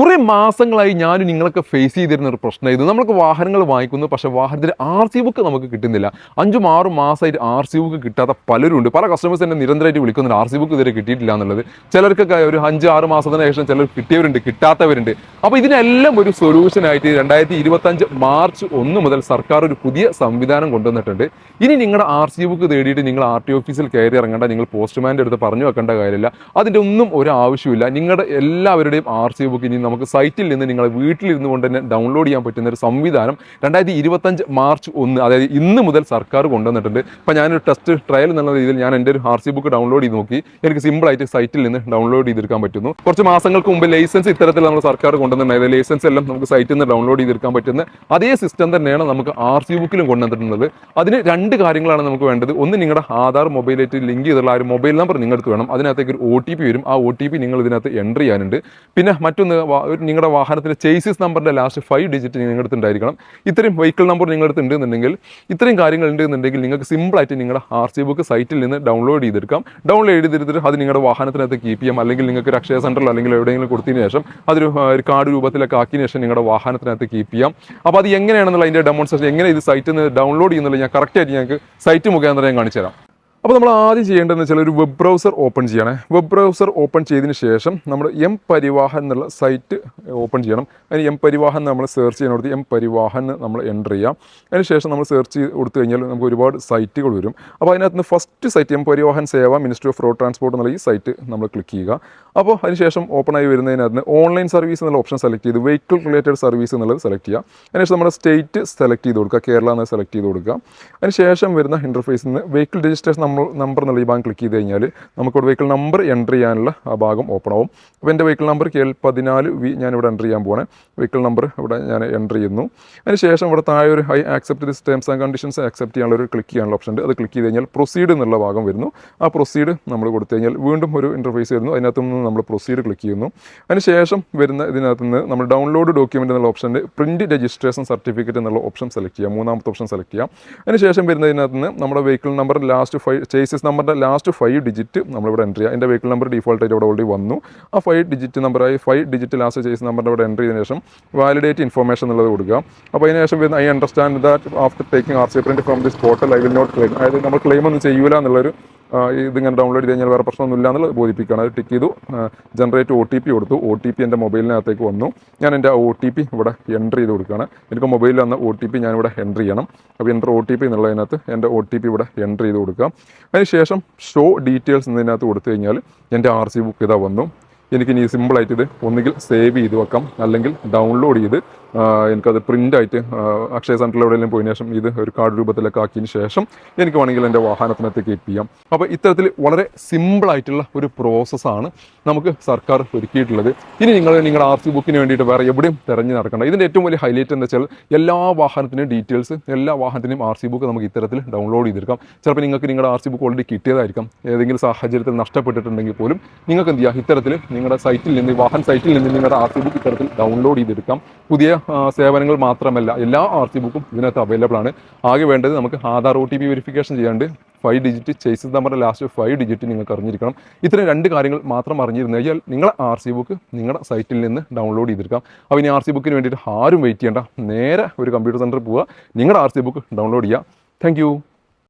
കുറേ മാസങ്ങളായി ഞാനും നിങ്ങളൊക്കെ ഫേസ് ചെയ്തിരുന്ന ഒരു പ്രശ്നമായിരുന്നു നമ്മൾക്ക് വാഹനങ്ങൾ വാങ്ങിക്കുന്നു പക്ഷേ വാഹനത്തിന്റെ ആർ സി ബുക്ക് നമുക്ക് കിട്ടുന്നില്ല. അഞ്ചും ആറും മാസമായിട്ട് ആർ സി ബുക്ക് കിട്ടാത്ത പലരും ഉണ്ട്. പല കസ്റ്റമേഴ്സ് എന്നെ നിരന്തരമായിട്ട് വിളിക്കുന്നുണ്ട് ആർ സി ബുക്ക് ഇതുവരെ കിട്ടിയിട്ടില്ല എന്നുള്ളത്. ചിലർക്കൊക്കെ ഒരു അഞ്ച് ആറ് മാസത്തിന് ശേഷം ചിലർ കിട്ടിയവരുണ്ട് കിട്ടാത്തവരുണ്ട്. അപ്പോൾ ഇതിനെല്ലാം ഒരു സൊല്യൂഷൻ ആയിട്ട് രണ്ടായിരത്തി ഇരുപത്തഞ്ച് മാർച്ച് ഒന്ന് മുതൽ സർക്കാർ ഒരു പുതിയ സംവിധാനം കൊണ്ടുവന്നിട്ടുണ്ട്. ഇനി നിങ്ങളുടെ ആർ സി ബുക്ക് തേടിയിട്ട് നിങ്ങൾ ആർ ടി ഓഫീസിൽ കയറി ഇറങ്ങേണ്ട നിങ്ങൾ പോസ്റ്റ്മാന്റെ അടുത്ത് പറഞ്ഞു വെക്കേണ്ട കാര്യമില്ല. അതിന്റെ ഒന്നും ഒരു ആവശ്യമില്ല നിങ്ങളുടെ എല്ലാവരുടെയും ആർ സി ബുക്ക് ഇനി നമുക്ക് സൈറ്റിൽ നിന്ന് നിങ്ങളെ വീട്ടിലിരുന്ന് കൊണ്ട് തന്നെ ഡൗൺലോഡ് ചെയ്യാൻ പറ്റുന്ന ഒരു സംവിധാനം രണ്ടായിരത്തി ഇരുപത്തഞ്ച് മാർച്ച് ഒന്ന് അതായത് ഇന്ന് മുതൽ സർക്കാർ കൊണ്ടുവന്നിട്ടുണ്ട്. അപ്പോൾ ഞാനൊരു ടെസ്റ്റ് ട്രയൽ എന്നുള്ള രീതിയിൽ ഞാൻ എന്റെ ഒരു ആർ സി ബുക്ക് ഡൗൺലോഡ് ചെയ്ത് നോക്കി. എനിക്ക് സിമ്പിളായിട്ട് സൈറ്റിൽ നിന്ന് ഡൗൺലോഡ് ചെയ്തെടുക്കാൻ പറ്റുന്നു. കുറച്ച് മാസങ്ങൾക്ക് മുമ്പ് ലൈസൻസ് ഇത്തരത്തിൽ നമ്മൾ സർക്കാർ കൊണ്ടുവന്നിട്ടുണ്ടായത് ലൈസൻസ് എല്ലാം നമുക്ക് സൈറ്റിൽ നിന്ന് ഡൗൺലോഡ് ചെയ്തെടുക്കാൻ പറ്റുന്ന അതേ സിസ്റ്റം തന്നെയാണ് നമുക്ക് ആർ സി ബുക്കിലും കൊണ്ടുവന്നിട്ടുള്ളത്. അതിന് രണ്ട് കാര്യങ്ങളാണ് നമുക്ക് വേണ്ടത്. ഒന്ന് നിങ്ങളുടെ ആധാർ മൊബൈലായിട്ട് ലിങ്ക് ചെയ്തുള്ള ആ ഒരു മൊബൈൽ നമ്പർ നിങ്ങൾക്ക് വേണം. അതിനകത്തേക്ക് ഒരു ഒ ടി പി വരും. ആ ഒ ടി പി നിങ്ങൾ ഇതിനകത്ത് എന്റർ ചെയ്യാനുണ്ട്. പിന്നെ മറ്റൊന്ന് നിങ്ങളുടെ വാഹനത്തിന്റെ ചേസിസ് നമ്പറിന്റെ ലാസ്റ്റ് ഫൈവ് ഡിജിറ്റ് നിങ്ങളുടെ അടുത്ത് ഉണ്ടായിരിക്കണം. ഇത്രയും വെഹിക്കിൾ നമ്പർ നിങ്ങളുടെ അടുത്ത് ഉണ്ടെന്നുണ്ടെങ്കിൽ ഇത്രയും കാര്യങ്ങൾ ഉണ്ടെന്നുണ്ടെങ്കിൽ നിങ്ങൾക്ക് സിമ്പിളായിട്ട് നിങ്ങളുടെ ആർ സി ബുക്ക് സൈറ്റിൽ നിന്ന് ഡൗൺലോഡ് ചെയ്തെടുക്കാം. ഡൗൺലോഡ് ചെയ്തെടുത്തിട്ട് അത് നിങ്ങളുടെ വാഹനത്തിനകത്ത് കീപ്പ് ചെയ്യാം. അല്ലെങ്കിൽ നിങ്ങൾക്ക് ഒരു അക്ഷയ സെന്ററിലോ അല്ലെങ്കിൽ എവിടെയെങ്കിലും കൊടുത്തതിന് ശേഷം അതൊരു ഒരു കാർഡ് രൂപത്തിലൊക്കെ ആക്കിയതിന് ശേഷം നിങ്ങളുടെ വാഹനത്തിനകത്ത് കീപ്പ് ചെയ്യാം. അപ്പോൾ അത് എങ്ങനെയാണെന്നുള്ള അതിന്റെ ഡെമോൺസ്ട്രേഷൻ എങ്ങനെ ഇത് സൈറ്റിൽ നിന്ന് ഡൗൺലോഡ് ചെയ്യുന്നുള്ളത് ഞാൻ കറക്റ്റായിട്ട് ഞങ്ങൾക്ക് സൈറ്റ് മുഖേന ഞാൻ കാണിച്ചു തരാം അപ്പോൾ നമ്മൾ ആദ്യം ചെയ്യേണ്ടതെന്ന് വെച്ചാൽ ഒരു വെബ് ബ്രൗസർ ഓപ്പൺ ചെയ്യണേ. വെബ് ബ്രൗസർ ഓപ്പൺ ചെയ്തതിന് ശേഷം നമ്മൾ എം പരിവാഹൻ എന്നുള്ള സൈറ്റ് ഓപ്പൺ ചെയ്യണം. അതിന് എം പരിവാഹൻ നമ്മൾ സെർച്ച് ചെയ്യുന്നിടത്ത് എം പരിവാഹൻ നമ്മൾ എന്റർ ചെയ്യാം. അതിന് ശേഷം നമ്മൾ സെർച്ച് ചെയ്ത് കൊടുത്തു കഴിഞ്ഞാൽ നമുക്ക് ഒരുപാട് സൈറ്റുകൾ വരും. അപ്പോൾ അതിനകത്ത് നിന്ന് first site M Parivahan Sewa ministry of road transport എന്നുള്ള ഈ സൈറ്റ് നമ്മൾ ക്ലിക്ക് ചെയ്യുക. അപ്പോൾ അതിനുശേഷം ഓപ്പൺ ആയി വരുന്നതിനകത്ത് ഓൺലൈൻ സർവീസ് എന്നുള്ള ഓപ്ഷൻ സെലക്ട് ചെയ്ത് വെഹിക്കിൾ റിലേറ്റഡ് സർവീസ് എന്നുള്ളത് സെലക്ട് ചെയ്യുക. അതിനുശേഷം നമ്മുടെ സ്റ്റേറ്റ് സെലക്ട് ചെയ്ത് കൊടുക്കുക. കേരള എന്ന് സെലക്ട് ചെയ്ത് കൊടുക്കുക. അതിനുശേഷം വരുന്ന ഇന്റർഫേസിൽ നിന്ന് വെഹിക്കിൾ രജിസ്ട്രേഷൻ നമ്മൾ നമ്പർ എന്നുള്ള ഈ ഭാഗം ക്ലിക്ക് ചെയ്ത് കഴിഞ്ഞാൽ നമുക്കിവിടെ വെഹിക്കിൾ നമ്പർ എന്റർ ചെയ്യാനുള്ള ആ ഭാഗം ഓപ്പൺ ആവും. അപ്പോൾ എന്റെ വെഹിക്കിൾ നമ്പർ കെ എൽ പതിനാല് വി ഞാനിവിടെ എന്റർ ചെയ്യാൻ പോകണേ വെഹിക്കിൾ നമ്പർ ഇവിടെ ഞാൻ എന്റർ ചെയ്യുന്നു. അതിനുശേഷം ഇവിടെ താഴെ ഒരു I accept this terms and conditions accept ചെയ്യാനുള്ള ഒരു ക്ലിക്ക് ചെയ്യാനുള്ള ഓപ്ഷൻ ഉണ്ട്. അത് ക്ലിക്ക് ചെയ്ത് കഴിഞ്ഞാൽ പ്രൊസീഡ് എന്നുള്ള ഭാഗം വരുന്നു. ആ പ്രൊസീഡ് നമ്മൾ കൊടുത്തു കഴിഞ്ഞാൽ വീണ്ടും ഒരു ഇന്റർഫേസ് വരുന്നു. അതിനകത്ത് നിന്ന് നമ്മൾ പ്രൊസീഡ് ക്ലിക്ക് ചെയ്യുന്നു. അതിനുശേഷം വരുന്ന ഇതിനകത്ത് നിന്ന് നമ്മൾ ഡൗൺലോഡ് ഡോക്യുമെന്റ് എന്നുള്ള ഓപ്ഷൻ പ്രിന്റ് രജിസ്ട്രേഷൻ സർട്ടിഫിക്കറ്റ് എന്നുള്ള ഓപ്ഷൻ സെലക്ട് ചെയ്യാം. മൂന്നാമത്തെ ഓപ്ഷൻ സെലക്ട് ചെയ്യാം. അതിനുശേഷം വരുന്നതിനകത്ത് നിന്ന് നമ്മുടെ vehicle number last five chassis നമ്പറിന്റെ ലാസ്റ്റ് ഫൈവ് ഡിജിറ്റ് നമ്മളിവിടെ എന്റർ ചെയ്യുക. എന്റെ വെഹിക്കിൾ നമ്പർ ഡീഫോൾട്ട് ആയിട്ട് ഇവിടെ ഓൾറെഡി വന്നു. ആ ഫൈവ് ഡിജിറ്റ് നമ്പറായി ഫൈവ് ഡിജിറ്റ് ലാസ്റ്റ് ചേസ് നമ്പറിന്റെ ഇവിടെ എന്റർ ചെയ്തതിനു ശേഷം വാലിഡേറ്റ് ഇൻഫർമേഷൻ എന്നുള്ളത് കൊടുക്കുക. അപ്പോൾ അതിന് ശേഷം വരുന്ന I understand that after taking R C print from this portal I will not claim അതായത് നമ്മൾ ക്ലെയിം ഒന്നും ചെയ്യൂല എന്നുള്ളൊരു ഇതിങ്ങനെ ഡൗൺലോഡ് ചെയ്ത് കഴിഞ്ഞാൽ വേറെ പ്രശ്നമൊന്നുമില്ല എന്നുള്ളത് ബോധിപ്പിക്കുകയാണ്. അത് ടിക്ക് ചെയ്തു. ജനറേറ്റ് ഒ ടി പി കൊടുത്തു. ഒ ടി പി എന്റെ മൊബൈലിനകത്തേക്ക് വന്നു. ഞാൻ എന്റെ ഒ ടി പി ഇവിടെ എന്റർ ചെയ്ത് കൊടുക്കുകയാണ്. എനിക്ക് മൊബൈലിൽ വന്ന ഒ ടി പി ഞാനിവിടെ എന്റർ ചെയ്യണം. അപ്പോൾ എന്റർ ഒ ടി പി എന്നുള്ളതിനകത്ത് എന്റെ ഒ ടി പി ഇവിടെ എന്റർ ചെയ്ത് കൊടുക്കുക. അതിനുശേഷം ഷോ ഡീറ്റെയിൽസ് എന്നതിനകത്ത് കൊടുത്തു കഴിഞ്ഞാൽ എന്റെ ആർ സി ബുക്ക് ഇതാ വന്നു. എനിക്കിനി സിമ്പിളായിട്ട് ഇത് ഒന്നുകിൽ സേവ് ചെയ്ത് വെക്കാം. അല്ലെങ്കിൽ ഡൗൺലോഡ് ചെയ്ത് എനിക്കത് പ്രിന്റ് ആയിട്ട് അക്ഷയ സെന്ററിൽ എവിടെയെങ്കിലും പോയതിനു ശേഷം ഇത് ഒരു കാർഡ് രൂപത്തിലൊക്കെ ആക്കിയതിന് ശേഷം എനിക്ക് വേണമെങ്കിൽ എന്റെ വാഹനത്തിനകത്ത് കീപ്പ് ചെയ്യാം. അപ്പോൾ ഇത്തരത്തിൽ വളരെ സിമ്പിളായിട്ടുള്ള ഒരു പ്രോസസ്സാണ് നമുക്ക് സർക്കാർ ഒരുക്കിയിട്ടുള്ളത്. ഇനി നിങ്ങൾ നിങ്ങളുടെ ആർ സി ബുക്കിന് വേണ്ടിയിട്ട് വേറെ എവിടെയും തിരഞ്ഞു നടക്കണ്ട. ഇതിന്റെ ഏറ്റവും വലിയ ഹൈലൈറ്റ് എന്താ വെച്ചാൽ എല്ലാ വാഹനത്തിന്റെയും ഡീറ്റെയിൽസ് എല്ലാ വാഹനത്തിന്റെയും ആർ സി ബുക്ക് നമുക്ക് ഇത്തരത്തിൽ ഡൗൺലോഡ് ചെയ്തെടുക്കാം. ചിലപ്പോൾ നിങ്ങൾക്ക് നിങ്ങളുടെ ആർ സി ബുക്ക് ഓൾറെഡി കിട്ടിയതായിരിക്കാം. ഏതെങ്കിലും സാഹചര്യത്തിൽ നഷ്ടപ്പെട്ടിട്ടുണ്ടെങ്കിൽ പോലും നിങ്ങൾക്ക് എന്ത് ചെയ്യാം? ഇത്തരത്തിൽ നിങ്ങളുടെ സൈറ്റിൽ നിന്ന് വാഹന സൈറ്റിൽ നിന്ന് നിങ്ങളുടെ ആർ സി ബുക്ക് ഇത്തരത്തിൽ ഡൗൺലോഡ് ചെയ്തെടുക്കാം. പുതിയ സേവനങ്ങൾ മാത്രമല്ല എല്ലാ ആർ സി ബുക്കും ഇതിനകത്ത് അവൈലബിൾ ആണ്. ആകെ വേണ്ടത് നമുക്ക് Aadhaar O T P verification ചെയ്യാണ്ട് ഫൈവ് ഡിജിറ്റ് ചേസ് നമ്പറിന്റെ ലാസ്റ്റ് ഫൈവ് ഡിജിറ്റ് നിങ്ങൾക്ക് അറിഞ്ഞിരിക്കണം. ഇത്രയും രണ്ട് കാര്യങ്ങൾ മാത്രം അറിഞ്ഞിരുന്നു കഴിഞ്ഞാൽ നിങ്ങളുടെ ആർ സി ബുക്ക് നിങ്ങളുടെ സൈറ്റിൽ നിന്ന് ഡൗൺലോഡ് ചെയ്തെടുക്കാം. അപ്പോൾ ഇനി ആർ സി ബുക്കിന് വേണ്ടിയിട്ട് ആരും വെയിറ്റ് ചെയ്യേണ്ട. നേരെ ഒരു കമ്പ്യൂട്ടർ സെന്ററിൽ പോവുക. നിങ്ങളുടെ ആർ സി ബുക്ക് ഡൗൺലോഡ് ചെയ്യുക. താങ്ക്